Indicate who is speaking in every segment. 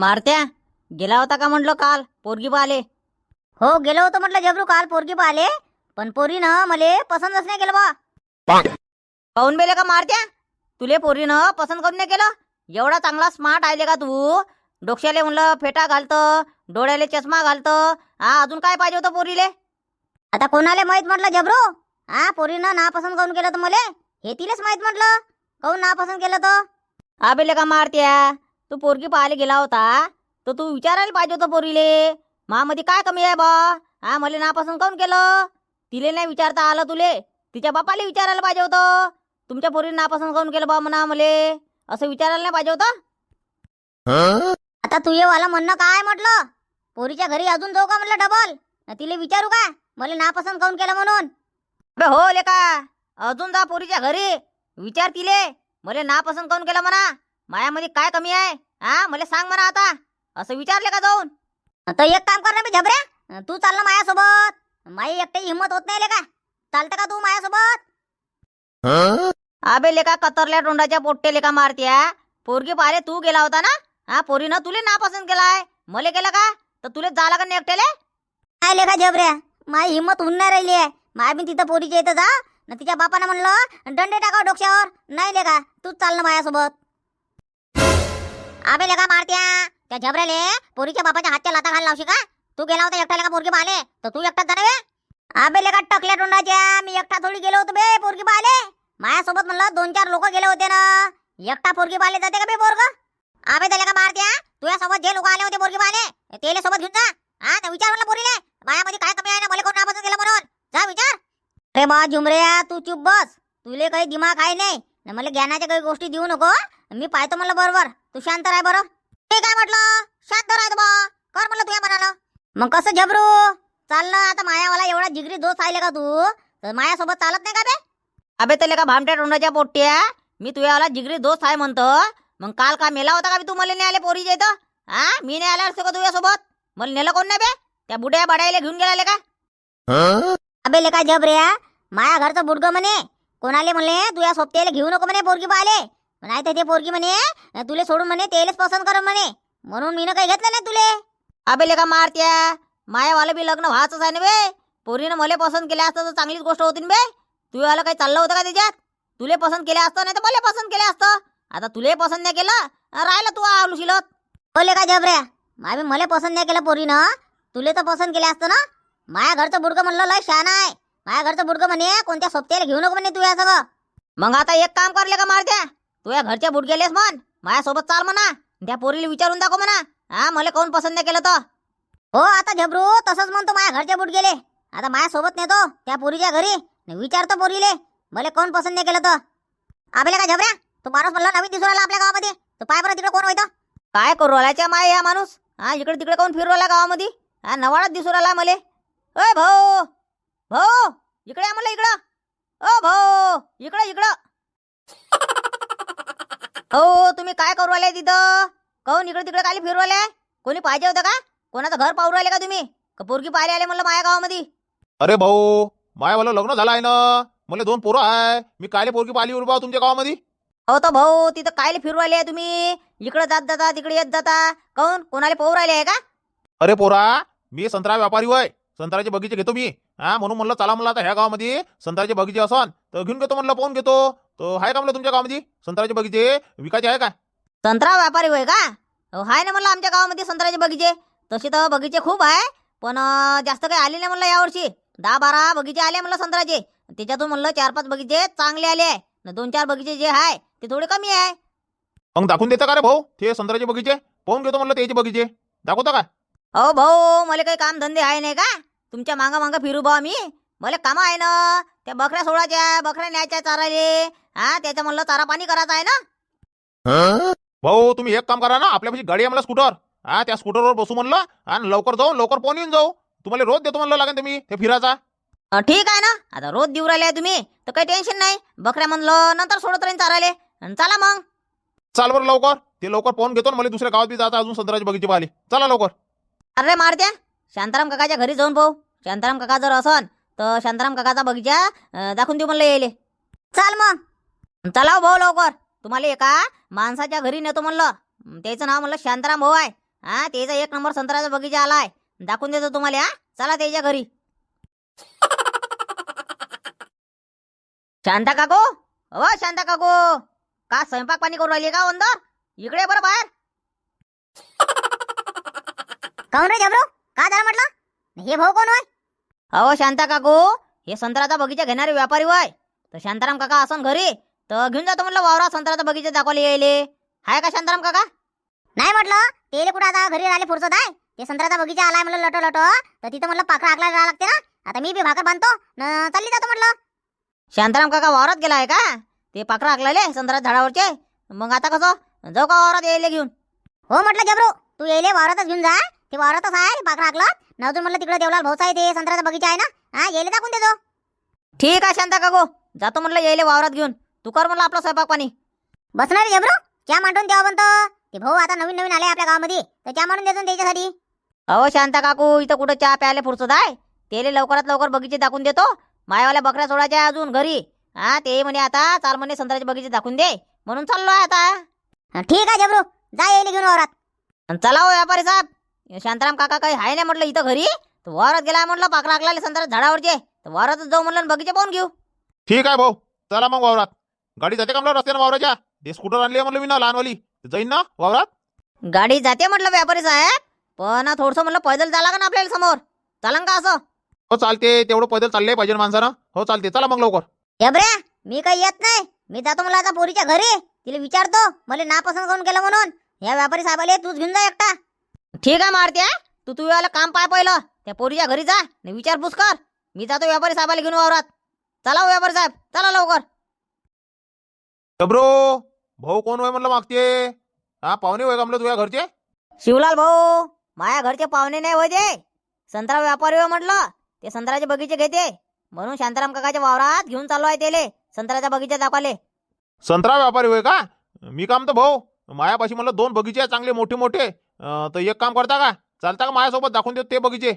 Speaker 1: मारत्या. गेला होता का म्हटलं काल? पोरगी पाहिले.
Speaker 2: हो गेलो होतो म्हटलं जबरू काल पोरगी पाहिले. पण पोरीनं मले पसंतच नाही केलं बा.
Speaker 1: काऊन बेले का मारत्या? तुले पोरीनं पसंत करून नाही केलं? एवढा चांगला स्मार्ट आहे का तू? डोक्याले म्हणलं फेटा घालतं डोळ्याले चष्मा घालतं. हा अजून काय पाहिजे होतं पोरीले?
Speaker 2: आता कोणाला माहीत म्हटलं जबरू? हा पोरीनं ना पसंत करून केलं तर मले? हे तिलाच माहीत म्हटलं. काऊन ना पसंत केलं तर?
Speaker 1: हा बेले का मारत्या? तू पोरगी पाहायला गेला होता तर तू विचारायला पाहिजे होतं पोरीले. मामध्ये काय कमी आहे बा? हा मला नापसंत काऊन केलं? तिले नाही विचारता आलं तुले. तिच्या बापाला विचारायला पाहिजे होतं. तुमच्या पोरीने नापसंत काऊन केलं बा म्हणा मले? असं विचारायला नाही पाहिजे होतं?
Speaker 2: आता तू ये वाला म्हणणं काय म्हटलं? पोरीच्या घरी अजून जाऊ का म्हटलं डबल तिले विचारू का? मला नापसंत काऊन केलं म्हणून?
Speaker 1: अबे हो लेका अजून जा पोरीच्या घरी. विचार तिले. मला नापसंत काऊन केलं म्हणा? मायामध्ये काय कमी आहे? हा मला सांग म्हणा आता. असं विचारले का जाऊन?
Speaker 2: तर एक काम कर ना मी झबऱ्या. तू चाल ना माझ्यासोबत माई एकटी हिंमत होत नाही का? चालतं का तू माझ्यासोबत
Speaker 1: अबे लेका कतरल्या तोंडाच्या पोट्टे लेका मारत्या. पोरगी पाहिले तू गेला होता ना? हा पोरीनं तुले नापसंत केलाय. मले केलं का? तर तुले जा लागन एकट्याले?
Speaker 2: काय लेखा जबऱ्या माई हिंमत होऊन नाही राहिली आहे. माय बी तिथं पोरीच्या इथं जा. न तिच्या बापानं म्हणलं दंडे टाकाव डोक्यावर. नाही लेका तूच चाल ना माझ्यासोबत आबे लेका मारत्या त्या झबऱ्याले पोरीच्या बापाच्या हातच्या लाता घाल लावशी का? तू गेला होता एकटा लेका पोरगी पाहिले तर तू एकटाच जाणे बे आबे लेका टकल्या तोंडाच्या मी एकटा थोडी गेलो होतो बे पोरगी पाहिले माझ्यासोबत म्हणलं दोन चार लोक गेले होते ना. एकटा पोरगी पाहिले जाते का बे पोरग? आबे त्याला का मारत्या तुझ्यासोबत जे लोक आले होते पोरगी पाहिले तेले सोबत घेऊन जा. हा तर विचार म्हणलं पोरीले. मायामध्ये काय कमी आहे ना मला कोण आपण गेलं म्हणून. जा विचार. अरे बा झुमरे तू चुप बस. तुले काही दिमाग आहे नाही. न मला ज्ञानाच्या काही गोष्टी देऊ नको मी पाहतो म्हणलं बरोबर. तू शांत राह बरं. ते काय म्हटलं. शांत राह बा. कर म्हणलं तुझ्या मनानं. मग कसं झबरू? चाललं आता मायावाला एवढा जिगरी दोस्त आहे का तू? तर मायासोबत चालत नाही का बे?
Speaker 1: अबे ते का भामट्या टोंडाच्या पोट्ट्या? मी तुझ्याला जिगरी दोस्त आहे म्हणतो. मग काल का मेला होता का बे तू? मला नाही आले पोरीच्या इथं. हा मी नाही आला असतो का तुझ्यासोबत? मला नेलं कोण नाही बे? त्या बुड्या बाडायला घेऊन गेला का?
Speaker 2: अबे लेका जबऱ्या माया घरचं बुडग म्हणे. कोणाले म्हणले? तुझ्या सोबत्याला घेऊ नको म्हणे पोरगी पाहिले नाही तर ते पोरगी म्हणे तुले सोडून म्हणे तेलच पसंत कर म्हणे. म्हणून मीनं काही घेतलं नाही तुले.
Speaker 1: अबे लेका मारत्या. मायावाला बी लग्न व्हायचंच आहे ना बे. पोरीनं मला पसंत केल्या असतं तर चांगलीच गोष्ट होती ना बे. तुझ्याला काही चाललं होतं का त्याच्यात? तुले पसंत केलं असतं नाही तर मला पसंत केलं असतं. आता तुले पसंत नाही केलं राहिलं तू आलू शिलत.
Speaker 2: हो बोले का जबऱ्या. माय मला पसंत नाही केलं पोरीनं. तुले तर पसंत केलं असतं ना. माया घरचं बुडकं म्हणलं लय शान आहे. माया घरचं बुडकं म्हणे कोणत्या सोबत्याला घेऊ नको म्हणे तुझ्या सगळं.
Speaker 1: मग आता एक काम करले का मारत्या. तुझ्या घरच्या बुट गेलेस म्हण. माझ्यासोबत चाल म्हणा. त्या पोरीला विचारून दाखव म्हणा. हा मला कोण पसंत नाही केलं तर?
Speaker 2: हो आता झबरू तसंच म्हणतो माझ्या घरचे बुट गेले. आता माझ्यासोबत नेतो त्या पोरीच्या घरी. विचारतो पोरीले मला कोण पसंत नाही केलं तर? आपल्या का झबऱ्या तू माणूस म्हणला नवीन दिसून राहिला आपल्या गावामध्ये. तू पाय बरं तिकडे कोण होतं
Speaker 1: काय करू राहिल्याच्या माय या माणूस? हा इकडे तिकडे कोण फिरू राहिला गावामध्ये? हा नवाळाच दिसू राहिला मले. ओय भाऊ! भाऊ! इकडे आम्हाला इकडं. ओ भाऊ! इकडं इकडं. हो तुम्ही काय करू राहिले तिथं? काहून इकडे तिकडे काय फिरू राहिले? कोणी पाहिजे होतं का? कोणाचं घर पाहू राहिले का तुम्ही? का पोरगी पाहिले आले म्हणलं माझ्या गावामध्ये?
Speaker 3: अरे भाऊ मायावालं लग्न झालं आहे ना? मला दोन पोरं आहे. मी कायले पोरगी पाहिली उरबा तुमच्या गावामध्ये?
Speaker 1: हो तर भाऊ तिथं कायले फिरू राहिले तुम्ही? इकडं जात जाता तिकडे येत जाता. काहून? कोणाला पाहू राहिले आहे का?
Speaker 3: अरे पोरा मी संत्रा व्यापारी होय. संत्र्याचे बगीचे घेतो मी. हा म्हणून म्हणलं चला म्हणलं आता ह्या गावामध्ये संत्र्याचे बगीचे असन. तर घेऊन घेतो म्हणलं पाहून घेतो. तर आहे का म्हणलं तुमच्या गावामध्ये? संत्र्याचे बगीचे? विकायचे आहे का?
Speaker 1: संत्रा व्यापारी होय का? हाय ना म्हणलं आमच्या गावामध्ये संत्र्याचे बगीचे. तसे तर बगीचे खूप आहे पण अं, जास्त काही आले नाही म्हणलं यावर्षी. दहा बारा बगीचे आले म्हणलं संत्र्याचे. त्याच्यातून म्हणलं चार पाच बगीचे चांगले आले आहे. न दोन चार बगीचे जे आहे ते थोडे कमी आहे.
Speaker 3: मग दाखवून देता का रे भाऊ? ते संत्र्याचे बगीचे? पाहून घेतो म्हणलं त्याचे बगीचे. दाखवता का?
Speaker 1: अहो भाऊ मला काही काम धंदे आहे नाही का? तुमच्या मागं मागं फिरू भाऊ मी मला कामं आहे ना. त्या बकऱ्या सोडायच्या बकऱ्या न्यायच्या चाराले हा त्याचं म्हणलं चारा पाणी करायचं आहे ना?
Speaker 3: भाऊ तुम्ही एक काम करा ना आपल्यापाशी गाडी आहे म्हणलं स्कूटर. हा त्या स्कूटरवर बसू म्हणलं आणि लवकर जाऊ लवकर पाहून येऊन जाऊ. तुम्हाला रोज देतो म्हणलं लागेल तुम्ही ते फिरायचा.
Speaker 1: ठीक आहे ना. आता रोज देऊ राहिले तुम्ही तर काही टेन्शन नाही. बकऱ्या म्हणलं नंतर सोडत राहीन चाराले चला मग.
Speaker 3: चाल बरं लवकर. ते लवकर पाहून घेतो मला दुसऱ्या गावात बी जायचं अजून संत्र्याचे बगीचे पाहिले चला लवकर.
Speaker 1: अरे मारत्या. शांताराम काकाच्या घरी जाऊन पाहू. शांताराम काका जर असन तर शांताराम काकाचा बगीचा दाखवून देऊ म्हणलं येईल
Speaker 2: चाल मग.
Speaker 1: चला हो भाऊ लवकर. तुम्हाला एका माणसाच्या घरी नेतो म्हणलं. त्याचं नाव म्हणलं शांताराम भाऊ आहे. हा त्याचा एक नंबर संत्र्याचा बगीचा आलाय दाखवून देतो तुम्हाला हा. चला त्याच्या घरी. शांता काकू? हो शांता काकू. का स्वयंपाक पाणी करून राहिली का अंदर? इकडे बरं बाहेर.
Speaker 2: काऊन रे जबरू का झालं म्हटलं? हे भाऊ कोण होय?
Speaker 1: अहो शांता काकू हे संत्र्याचा बगीचा घेणारे व्यापारी वय तर शांताराम काका असन घरी तर घेऊन जातो म्हटलं वावरा संत्र्याचा बगीचा दाखवले यायले. हाय का शांताराम काका?
Speaker 2: नाही म्हटलं तेले कुठं आता घरी राहिले फुरसत आहे? ते संत्र्याचा बगीचा आलाय म्हणलं लटो लटो. तर तिथं म्हटलं पाखरं हाकला राहा लागते ना. आता मी बी भाकर बांधतो न चालली जातो म्हटलं
Speaker 1: शांताराम काका वावरात गेलाय का? ते पाखरं हाकलेले संत्र्या झाडावरचे. मग आता कसं? जाऊ का वावरात यायले घेऊन?
Speaker 2: हो म्हटलं जबरू तू येले वावरातच घेऊन जा. ते वावरातच आहे पाखरं हाकलं न अजून म्हटलं तिकडे देवलाल भाऊचा आहे ते संत्र्याचा बगीचा आहे ना? हा येले दाखवून देतो
Speaker 1: ठीक आहे शांता काकू. जातो म्हटलं यायले वावरात घेऊन. तू कर म्हटलं आपला स्वयंपाक पाणी.
Speaker 2: बसणार रे जबरू चहा मांडून द्यावं म्हणतो. ते भाऊ आता नवीन नवीन आले आपल्या गावामध्ये. तर चहा मांडून देतो ना त्याच्यासाठी.
Speaker 1: अहो शांता काकू इथं कुठं चहा प्यायला फुरसत आहे तेले लवकरात लवकर बगीचे दाखवून देतो. मायावाल्या बकऱ्या सोडायच्या अजून घरी. हा ते म्हणे आता चाल म्हणे संत्र्याचे बगीचे दाखवून दे. म्हणून चाललो आहे आता
Speaker 2: ठीक आहे जबरू जा येले घेऊन वावरात.
Speaker 1: चला हो व्यापारी साहेब. शांताराम काका काही आहे नाही म्हटलं इथं घरी? तर वावरात गेला म्हटलं पाकरा लागले संत्रा झाडावरचे. तर वावरातच जाऊ म्हटलं आणि बगीचे पाहून घेऊ.
Speaker 3: ठीक आहे भाऊ चला मग वावरात. गाडी जाते का म्हणलं रस्त्यानं वावराच्या? ते स्कूटर आणली आहे म्हणलं मी ना लहानवाली. जाईन ना वावरात?
Speaker 1: गाडी जाते म्हटलं व्यापारी साहेब पण थोडंसं म्हटलं पैदल झाला का ना आपल्याला समोर. चालन का असं?
Speaker 3: हो चालते. तेवढं पैदल चालले पाहिजे माणसानं. हो चालते. चला मग लवकर.
Speaker 2: जबऱ्या मी काही येत नाही. मी जातो मला आता पोरीच्या घरी. तिला विचारतो. मला नापसंत करून केलं म्हणून. या व्यापारी साहेबाले तूच घेऊन जा एकटा.
Speaker 1: ठीक आहे मारत्या तू तू याला काम पाय पहिलं. त्या पोरीच्या घरी जा आणि विचारपूस कर. मी जातो व्यापारी साहेबाला घेऊन वावरात. चला हो व्यापारी साहेब. चला लवकर.
Speaker 3: डब्रो भाऊ कोण होय म्हणलं मागते हा पाहुणे होय का म्हणलं तुझ्या घरचे?
Speaker 1: शिवलाल भाऊ माया घरचे पाहुणे नाही होते संत्रा व्यापारी हो म्हटलं. ते संत्र्याचे बगीचे घेते. म्हणून शांताराम काकाच्या वावरात घेऊन चाललो आहे त्याले. संत्र्याचा बगीचा दाखवाले.
Speaker 3: संत्रा व्यापारी होय का? मी काम तर भाऊ? मायापाशी म्हणलं दोन बगीचे आहे चांगले मोठे मोठे अं, तर एक काम करता का? चालता का माझ्यासोबत? दाखवून देतो ते बगीचे.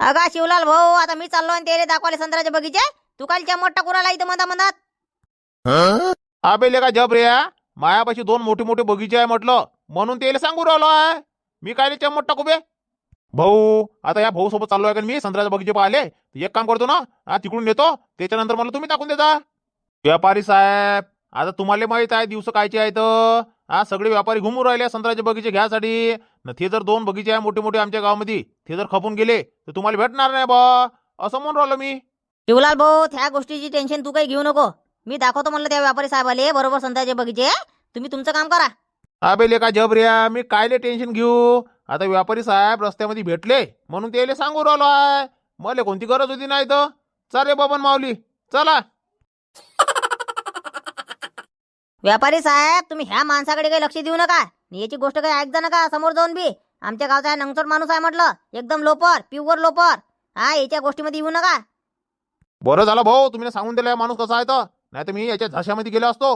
Speaker 1: अगा शिवलाल भाऊ आता मी चाललो आणि त्याले दाखवाले संत्र्याचे बगीचे. तू काल चमट कुराला इथं मधा मधात
Speaker 3: अबे लेका जब रे मायापाशी दोन मोठे मोठे बगीचे आहे म्हटलं. म्हणून त्याला सांगू राहिलो आहे मी काय चम्मट टाकू बे भाऊ आता या भाऊ सोबत चाललो आहे का मी? संत्र्याचे बगीचे पाहिले. एक काम करतो ना हा तिकडून नेतो. त्याच्यानंतर मला तुम्ही टाकून देता. व्यापारी साहेब आता तुम्हाला माहीत आहे दिवस कायचे आहेत हा सगळे व्यापारी घुमून राहिले संत्र्याचे बगीचे घ्यासाठी. न ते जर दोन बगीचे आहे मोठे मोठे आमच्या गावामध्ये ते जर खपून गेले तर तुम्हाला भेटणार नाही बा. असं म्हणून राहिलो मी.
Speaker 1: शिवलाल भाऊ त्या गोष्टीची टेन्शन तू काही घेऊ नको. मी दाखवतो म्हणलं त्या व्यापारी साहेबाले बरोबर संत्र्याचे बगीचे. तुम्ही तुमचं काम करा.
Speaker 3: अबे लेका जबऱ्या मी कायले टेन्शन घेऊ? आता व्यापारी साहेब रस्त्यामध्ये भेटले म्हणून त्याला सांगू राहिलो आहे. मला कोणती गरज होती नाही तर? चाले बाबन माऊली चला.
Speaker 1: व्यापारी साहेब तुम्ही ह्या माणसाकडे काही लक्ष देऊ नका. आणि याची गोष्ट काही ऐकजा नका समोर जाऊन बी. आमच्या गावचा नंगचोट माणूस आहे म्हटलं. एकदम लोपर प्युअर लोपर. हा याच्या गोष्टीमध्ये येऊ नका.
Speaker 3: बरं झालं भाऊ तुम्ही सांगून दिलं माणूस कसा आहे तर. नाही तर मी याच्या झाशामध्ये गेलो असतो.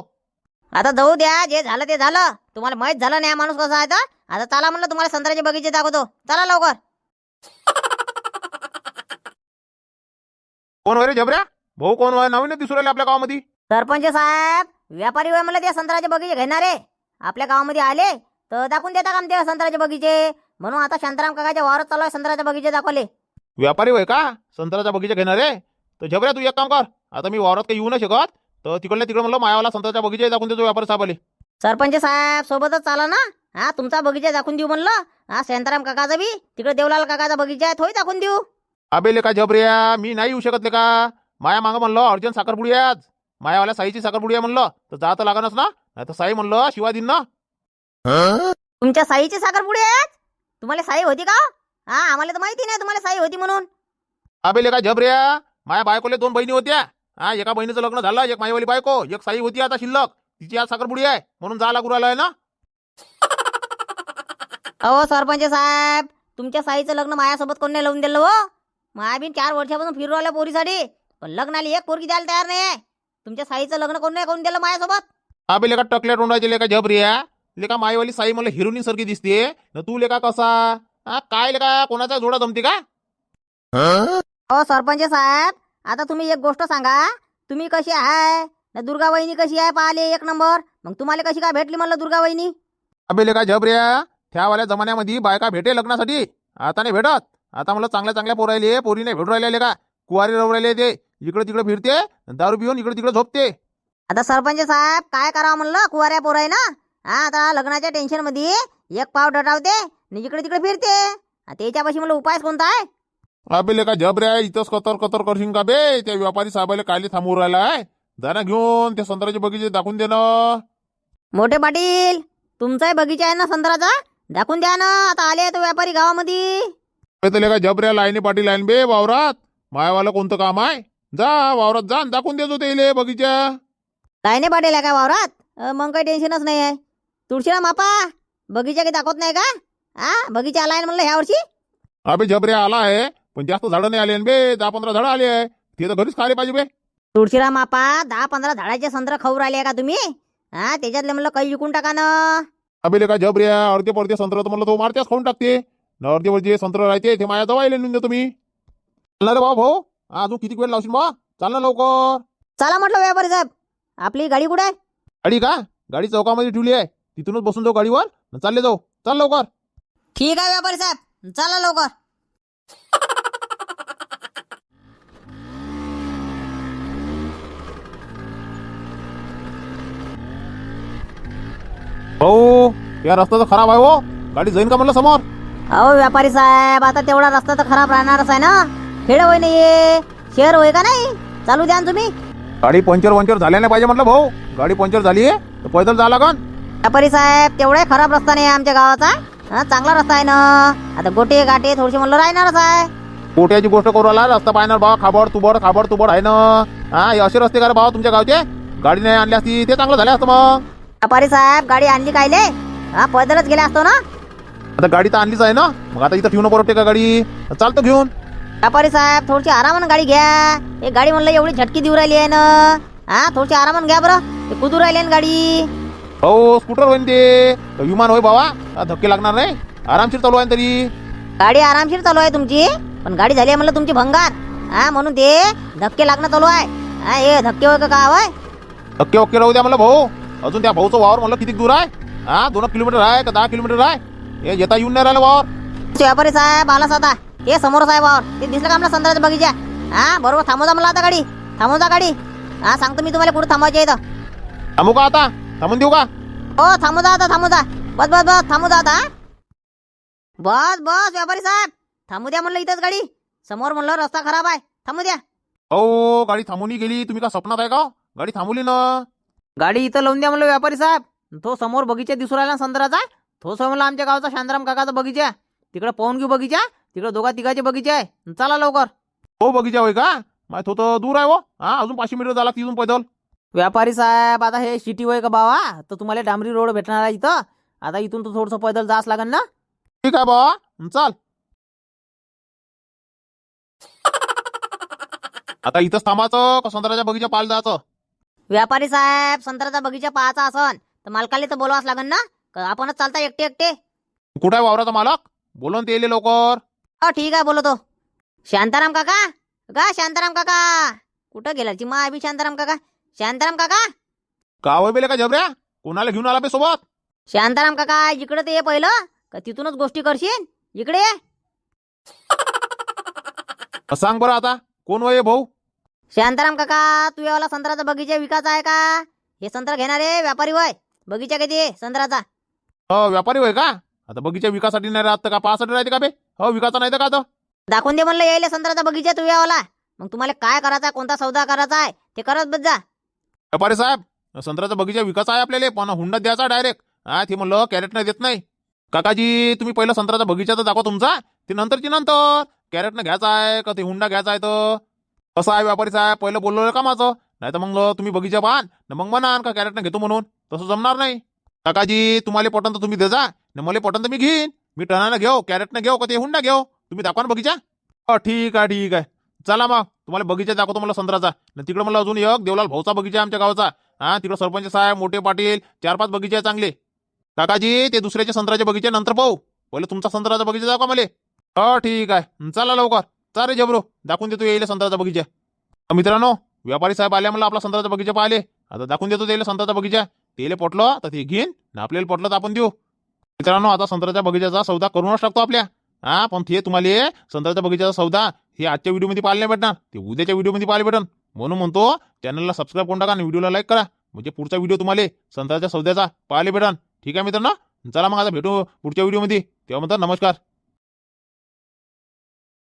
Speaker 1: आता जाऊ द्या जे झालं ते झालं. तुम्हाला माहीत झालं नाही हा माणूस कसा आहे तर? आता चला म्हणलं तुम्हाला संत्र्याचे बगीचे दाखवतो. चला लवकर.
Speaker 3: कोण होय रे जबऱ्या भाऊ कोण होय? नवीनच दिसू राहिले आपल्या गावामध्ये.
Speaker 1: सरपंच साहेब व्यापारी वय म्हणलं ते संत्र्याचे बगीचे घेणारे. आपल्या गावामध्ये आले तर दाखवून देता का आमचे संत्र्याचे बगीचे? म्हणून आता शांताराम काकाच्या वावरात चालू आहे संत्र्याचे बगीचे दाखवले.
Speaker 3: व्यापारी होय का? संत्र्याचा बगीचा घेणार? आहे तर जबऱ्या तू एक काम कर. आता मी वावरात काही येऊ नाही शकत तर तिकडल्या तिकडे म्हणलं मायावाला संत्र्याचा बगीचा दाखवून देतो व्यापारी साहेबाले.
Speaker 1: सरपंच साहेब सोबतच चाला ना. हा तुमचा बगीचा दाखवून देऊ म्हणलं. हा शांताराम काकाचा बी तिकडे देवलाल काकाचा बगीचा आहे थोडी दाखवून देऊ.
Speaker 3: अबे लेका जबऱ्या मी नाही येऊ शकत लेका. माया मागं म्हणलं अर्जंट साखरपुडी आहे आज. मायावाल्या साईची साखरपुडी आहे म्हणलं तर जात लागणच ना. नाही तर साई म्हणलं शिवा दिन ना
Speaker 1: तुमच्या साईची साखरपुडी आहेत? तुम्हाला साई होती का? हा आम्हाला तर माहिती नाही तुम्हाला साई होती म्हणून.
Speaker 3: अबे लेका जबऱ्या माया बायकोले दोन बहिणी होत्या. हा एका बहिणीचं लग्न झालं एक माईवाली बायको एक साई होती आता शिल्लक. तिची आज साखरपुडी आहे म्हणून जा लागू राहिलाय ना.
Speaker 1: अहो सरपंच साहेब तुमच्या साईचं लग्न माझ्यासोबत कोण नाही लावून दिलं हो? माया बी चार वर्षापासून फिरू राहिल्या पोरीसाठी पण लग्नाला एक पोरगी द्यायला तयार नाही आहे तुमच्या साईचं लग्न कोण नाही करून दिलं माझ्यासोबत
Speaker 3: अबे लेका टकल्या तोंडाचे लेका जबऱ्या लेका माईवाली साई मला हिरोईन सारखी दिसते न तू लेका कसा? हा काय लेका? कोणाचा जोडा जमते का?
Speaker 1: अहो सरपंच साहेब आता तुम्ही एक गोष्ट सांगा. तुम्ही कशी आहे? ना दुर्गा वहिनी कशी आहे? पाहिले एक नंबर. मग तुम्हाला कशी काय भेटली म्हणलं दुर्गा वहिनी
Speaker 3: अबे लेका जबऱ्या त्यावाल्या जमान्यामध्ये बायका भेटे लग्नासाठी. आता नाही भेटत. आता मला चांगल्या चांगल्या पोरायले पोरी नाही भेटू राहिले का कुवारी राहू राहिले ते. इकडे तिकडे फिरते दारू पिऊन इकडे तिकडे झोपते.
Speaker 1: आता सरपंच साहेब काय करावं म्हणलं? कुवाऱ्या पोराय ना? हा आता लग्नाच्या टेन्शनमध्ये एक पाव डटावते आणि इकडे तिकडे फिरते. आ, त्याच्यापाशी मला उपाय कोणता आहे?
Speaker 3: अबे का जबऱ्या इथंच कतर कतर करशील का बे? त्या व्यापारी साहेबाला कायले थांबवून राहिला आहे? जाणं घेऊन ते संत्र्याचे बगीचे दाखवून दे ना.
Speaker 1: मोठे पाटील तुमचाही बगीचा आहे ना संत्र्याचा? दाखवून द्या ना आता आले तो व्यापारी गावामध्ये.
Speaker 3: त्याला का लाईनी पाटी लाईन बे वावरात? मायावाला कोणतं काम आहे? जा वावरात जा आणि दाखवून देतो ते बगीचा.
Speaker 1: काय नाही पाटील आहे का वावरात? अ, मग काही टेन्शनच नाही आहे तुळशीराम मापा. बगीचा काही दाखवत नाही का? हा बगीचा आलाय म्हणलं ह्या वर्षी
Speaker 3: अबे जबऱ्या आला आहे पण जास्त झाडं नाही आले न बे. दहा पंधरा झाडं आले आहे. ते तर घरीच खाले पाहिजे बे.
Speaker 1: तुळशीराम मापा. दहा पंधरा झाडाचे संत्र खाऊ राहिले का तुम्ही? हा त्याच्यातले म्हणलं काही विकून टाका ना.
Speaker 3: अबे का जबऱ्या. अर्धे पडते संत्र तर म्हणलं तो मारत्याच खाऊन टाकते. न अर्धे जे संत्र राहते ते माझ्या जवळ नेऊन देतो मी. चालणार रे भाऊ भाऊ. हा, अजून किती वेळ लावशील बा? चाल ना लवकर.
Speaker 1: चला म्हटलं व्यापारी साहेब. आपली गाडी कुठे आहे?
Speaker 3: गाडी का? गाडी चौकामध्ये ठेवली आहे. तिथूनच बसून जाऊ गाडीवर. न चालले जाऊ. चाल लवकर.
Speaker 1: ठीक आहे व्यापारी साहेब. चला लवकर.
Speaker 3: भाऊ या रस्ता तर खराब आहे हो. गाडी जाईन का म्हणलं समोर?
Speaker 1: अहो व्यापारी साहेब आता तेवढा रस्ता तर खराब राहणारच आहे ना. खेड होय नाहीये? शहर होय का नाही? चालू द्या ना तुम्ही.
Speaker 3: गाडी पंक्चर वंचर झाल्या नाही पाहिजे म्हटलं भाऊ. गाडी पंक्चर झाली तर पैदल जा लागन.
Speaker 1: व्यापारी साहेब तेवढाही खराब रस्ता नाही आहे आमच्या गावाचा. हा, चांगला रस्ता आहे ना. आता गोटे गाटे थोडीशी म्हणलं राहणारच आहे.
Speaker 3: पोट्याची गोष्ट करू आला रस्ता पाहणार भावा खाबड तुबड खाबड तुबड आहे ना. हा हे असे रस्ते का रे भावा तुमच्या गावचे. गाडी नाही आणली असती ते चांगलं झालं असतं मग.
Speaker 1: व्यापारी साहेब गाडी आणली कायले? हा पैदलच गेले असतो ना?
Speaker 3: आता गाडी तर आणलीच आहे ना. मग आता इथं ठेवणं परवडते का गाडी? चालतं घेऊन.
Speaker 1: व्यापारी साहेब थोडीशी आरामानं गाडी घ्या. हे गाडी म्हणलं एवढी झटकी देऊ राहिली आहे ना. हा थोडीशी आरामानं घ्या बरं. ते कुदू राहिली ना गाडी.
Speaker 3: हो स्कूटर होईन ते. विमान होय बाबा. धक्के लागणार नाही. आरामशीर चालू आहे ना तरी.
Speaker 1: गाडी आरामशीर चालू आहे तुमची. पण गाडी झाली आहे म्हणलं तुमची भंगार. हा म्हणून ते धक्के लागणं चालू आहे. हा हे धक्के होय का काय होय?
Speaker 3: धक्के ओके राहू द्या मला भाऊ. अजून त्या भाऊचं वावर म्हणलं किती दूर आहे? हा दोन किलोमीटर आहे का दहा किलोमीटर आहे? हे येता येऊन नाही राहिलं वावर.
Speaker 1: व्यापारी साहेब आलाच आता ते समोरच आहे वावर ते दिसलं का आपल्या संत्र्याचा बगीचा? हा बरोबर. थांबू जा मला आता गाडी. थांबू जा गाडी. हा सांगतो मी तुम्हाला कुठं थांबायचे इथं.
Speaker 3: थांबू का आता? थांबून देऊ का?
Speaker 1: हो थांबू जा आता थांबू जा. बस बस बस थांबू जा आता हा. बस बस व्यापारी साहेब. थांबू द्या म्हणलं इथंच गाडी. समोर म्हणलं रस्ता खराब आहे. थांबू द्या.
Speaker 3: हो गाडी थांबून गेली. तुम्ही का स्वप्नात आहे का? गाडी थांबवली ना.
Speaker 1: गाडी इथं लावून द्या म्हणलं व्यापारी साहेब. तो समोर बगीचा दिसू राहिला ना संत्र्याचा आहे म्हणलं आमच्या गावचा शांताराम काकाचा बगीचा. तिकडे पाहून घेऊ बगीचा. तिकडे दोघा तिघाचे बगीचे आहे. चला लवकर.
Speaker 3: हो बगीचा होय का? माहीत होतं दूर आहे हो. हा अजून पाचशे मीटर झाला तिथून पैदल.
Speaker 1: व्यापारी साहेब आता हे सिटी होय का बाबा तर तुम्हाला डांबरी रोड भेटणार आहे इथं. आता इथून तर थोडंसं पैदल जास लागेल ना?
Speaker 3: ठीक आहे बा चाल. आता इथंच थांबायचं का संत्र्याच्या बगीचा पाल जायचं?
Speaker 1: व्यापारी साहेब संत्र्याचा बगीचा पाहायचा असन तर मालकाला तर बोलवाच लागेल ना? का आपणच चालता एकटे एकटे?
Speaker 3: कुठं आहे वावराचा मालक? बोलून ते येले लवकर.
Speaker 1: हो ठीक आहे बोलतो. शांताराम काका? का शांताराम काका? कुठं गेला? ची मा बी शांताराम काका? शांताराम काका?
Speaker 3: का होय बेले का झबऱ्या? कोणाला घेऊन आला बे सोबत?
Speaker 1: शांताराम काका इकडे ते ये पहिलं. का तिथूनच गोष्टी करशील? इकडे ये.
Speaker 3: सांग बरं आता कोण वय भाऊ?
Speaker 1: शांताराम काका तू यावाला संत्र्याचा बगीचा विकायचा आहे का? हे संत्रा घेणारे व्यापारी वय. बगीचा किती आहे संत्र्याचा?
Speaker 3: व्यापारी होय का? आता बगीचा विकासाठी नाही राहत का पाहासाठी राहते का बे? हो विकायचा नाही तर का तर?
Speaker 1: दाखवून दे म्हणलं यायला संत्र्याचा बगीचा तू यावाला मग तुम्हाला काय करायचा कोणता सौदा करायचा आहे? ते करत बस जा.
Speaker 3: व्यापारी साहेब संत्र्याचा बगीचा विकायचा आहे आपल्याला? पण हुंडा द्यायचा डायरेक्ट हा ते म्हणलं कॅरेट नाही देत नाही. काकाजी तुम्ही पहिला संत्र्याचा बगीचा तर दाखवा तुमचा. ते नंतरची नंतर. कॅरेटनं घ्यायचा आहे का ते हुंडा घ्यायचा आहे तर? कसं आहे व्यापारी साहेब? पहिलं बोललो कामाचं नाही तर मग तुम्ही बगीचा पाहान. न मग म्हणान का कॅरेटनं घेतो म्हणून? तसं जमणार नाही. काकाजी तुम्हाला पटन तर तुम्ही दे जा. न मला पटन तर मी घेईन. मी टनानं घेऊ कॅरेटनं घेऊ का ते हुंडा घेऊ? तुम्ही दाखवा ना बगीचा. हो ठीक आहे ठीक आहे. चला मग तुम्हाला बगीचा दाखवतो मला संत्र्याचा. न तिकडं मला अजून एक देवलाल भाऊचा बगीचा आमच्या गावाचा. हा तिकडं सरपंच साहेब मोठे पाटील चार पाच बगीचे आहे चांगले. काकाजी ते दुसऱ्याचे संत्र्याचे बगीचे नंतर पाहू. पहिले तुमचा संत्र्याचा बगीचा दाखवा मला. हो ठीक आहे. चला लवकर. चा रे जबरो दाखवून देतो येईल संत्राचा बगीचा. मित्रांनो व्यापारी साहेब आले मला आपला संत्राचा बगीचा पाहिले आता दाखवून देतो त्याला संत्राचा बगीचा. तेले पटलं तर ते घेईन. आपल्याला पटलं तर आपण देऊ. मित्रांनो आता संत्र्याच्या बगीचाचा सौदा करूनच टाकतो आपल्या. हा पण ते तुम्हाला संत्र्याच्या बगीचाचा सौदा हे आजच्या व्हिडिओमध्ये पाहायला नाही भेटणार. ते उद्याच्या व्हिडिओमध्ये पाहायला भेटन. म्हणून म्हणतो चॅनलला सबस्क्राईब करून टाका आणि व्हिडिओला लाईक करा. म्हणजे पुढचा व्हिडिओ तुम्हाला संत्र्याच्या सौद्याचा पाहायला भेटन. ठीक आहे मित्रांनो? चला मग आता भेटू पुढच्या व्हिडिओमध्ये. तेव्हा म्हणतात नमस्कार.